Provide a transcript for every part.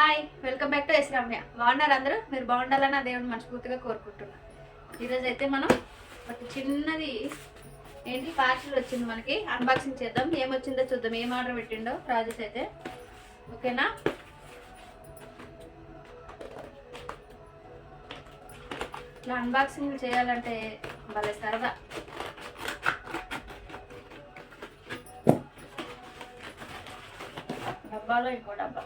Hi welcome back to S Ramya బాగున్నారు అందరూ? మీరు బాగుండాలని ఆ దేవుని మనస్ఫూర్తిగా కోరుకుంటున్నా. ఈరోజు అయితే మనం ఒక చిన్నది ఏంటి? పార్సల్ వచ్చింది మనకి. అన్బాక్సింగ్ చేద్దాం. ఏమొచ్చిందో చూద్దాం. ఏం ఆర్డర్ పెట్టిండో రాజేష్ అయితే. ఓకేనా? ఇట్లా అన్బాక్సింగ్ చేయాలంటే భలే సరదా. డబ్బాలో ఇంకో డబ్బా.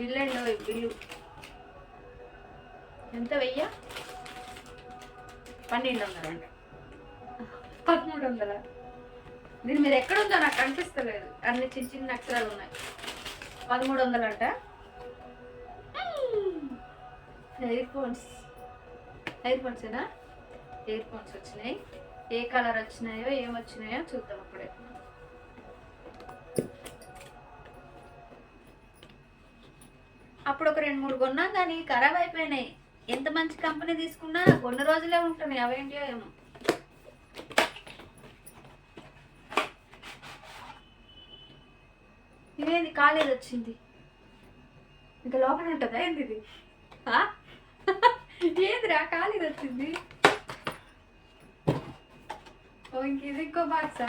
బిల్ అండి బిల్లు? ఎంత వెయ్య? పన్నెండు వందలు అంట పదమూడు వందల దీని మీద ఎక్కడుందో నాకు కనిపిస్తలేదు. అన్ని చిన్న చిన్న అక్షరాలు ఉన్నాయి. పదమూడు వందలు అంట ఎయిర్ ఫోన్స్ ఎయిర్ ఫోన్సేనా ఎయిర్ ఫోన్స్ వచ్చినాయి. ఏ కలర్ వచ్చినాయో ఏం వచ్చినాయో చూద్దాం అప్పుడే. అప్పుడు ఒక రెండు మూడు కొన్నాం కానీ ఖరాబ్ అయిపోయినాయి. ఎంత మంచి కంపెనీ తీసుకున్నా కొన్ని రోజులే ఉంటున్నాయి. అవేంటియో ఏమో. ఇదేంది కాలేజ్ వచ్చింది. ఇంకా లోపల ఉంటుందా ఏంది ఇది? ఏందిరా? కాలేజ్ వచ్చింది. ఓ ఇంక ఇది ఇంకో బాక్సా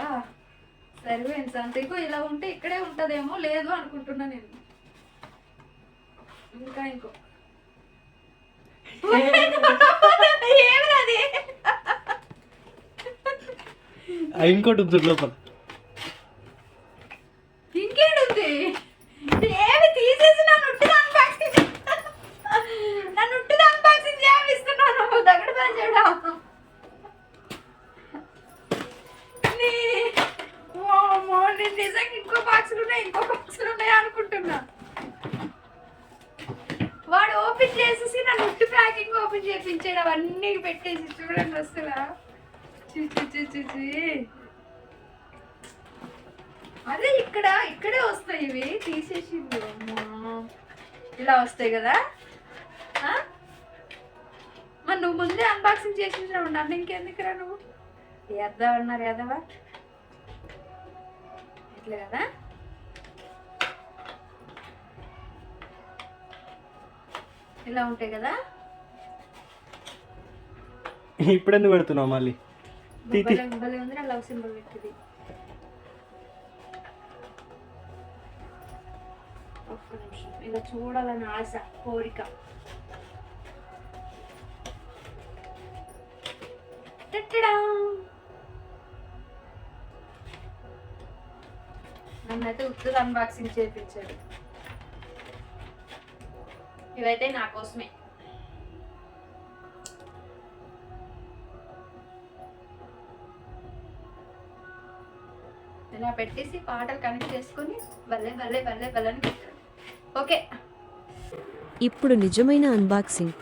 సరిపోయింది. సంతకు ఇలా ఉంటే ఇక్కడే ఉంటుందేమో లేదు అనుకుంటున్నా నేను. ఇంకా ఇంకో. ఇంకోటి ఉంది లోపల. ఓపెన్ చేసేసి నా ఉట్టి ప్యాకింగ్ ఓపెన్ చేయించాడు అవన్నీ పెట్టేసి చూడండి వస్తున్నా చీ అదే ఇక్కడ ఇక్కడే వస్తాయి ఇవి. తీసేసింది. ఇలా వస్తాయి కదా? మరి నువ్వు ముందే అన్బాక్సింగ్ చేసేసావు నన్ను ఇంకెందుకురా నువ్వు? ఎద్దావు ఎదవా ఇట్లా కదా? ఇలా ఉంటాయి కదా? ఇప్పుడు ఎందుకు పెడుతున్నావు మళ్ళీ? లవ్ సింబల్ పెట్టింది. ఒక్క నిమిషం. ఇలా చూడాలని ఆశ కోరిక! నన్నైతే ఉత్తర అన్బాక్సింగ్ చేయించాడు ఇవైతే నా కోసమే. ఇలా పెట్టేసి పాటలు కనెక్ట్ చేసుకొని భలే భలే భలే భలే ఓకే. ఇప్పుడు నిజమైన అన్బాక్సింగ్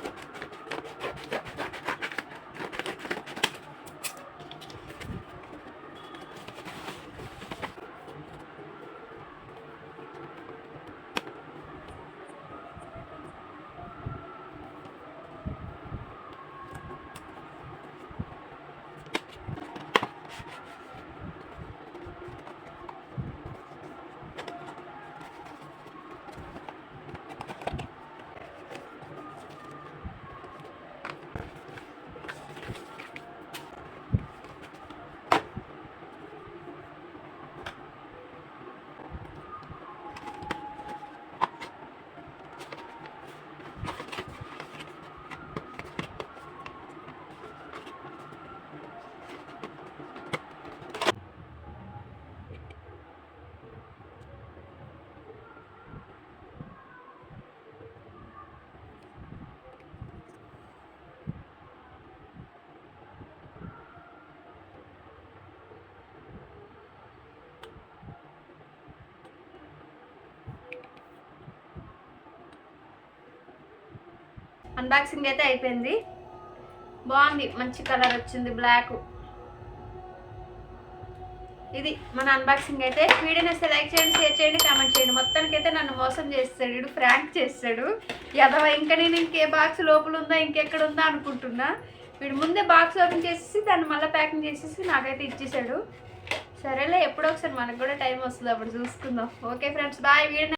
అన్బాక్సింగ్ అయితే అయిపోయింది. బాగుంది. మంచి కలర్ వచ్చింది. బ్లాక్ ఇది మన అన్బాక్సింగ్ అయితే. వీడియో నచ్చితే లైక్ చేయండి షేర్ చేయండి కామెంట్ చేయండి. మొత్తానికి అయితే నన్ను మోసం చేస్తాడు. వీడు ఫ్రాంక్ చేస్తాడు. ఎదవ ఇంకా నేను ఇంకే బాక్స్ లోపల ఉందా ఇంకెక్కడ ఉందా అనుకుంటున్నా. వీడు ముందే బాక్స్ ఓపెన్ చేసేసి దాన్ని మళ్ళీ ప్యాకింగ్ చేసేసి నాకైతే ఇచ్చేసాడు. సరేలే ఎప్పుడో ఒకసారి మనకు కూడా టైం వస్తుంది. అప్పుడు చూసుకుందాం. Okay friends bye video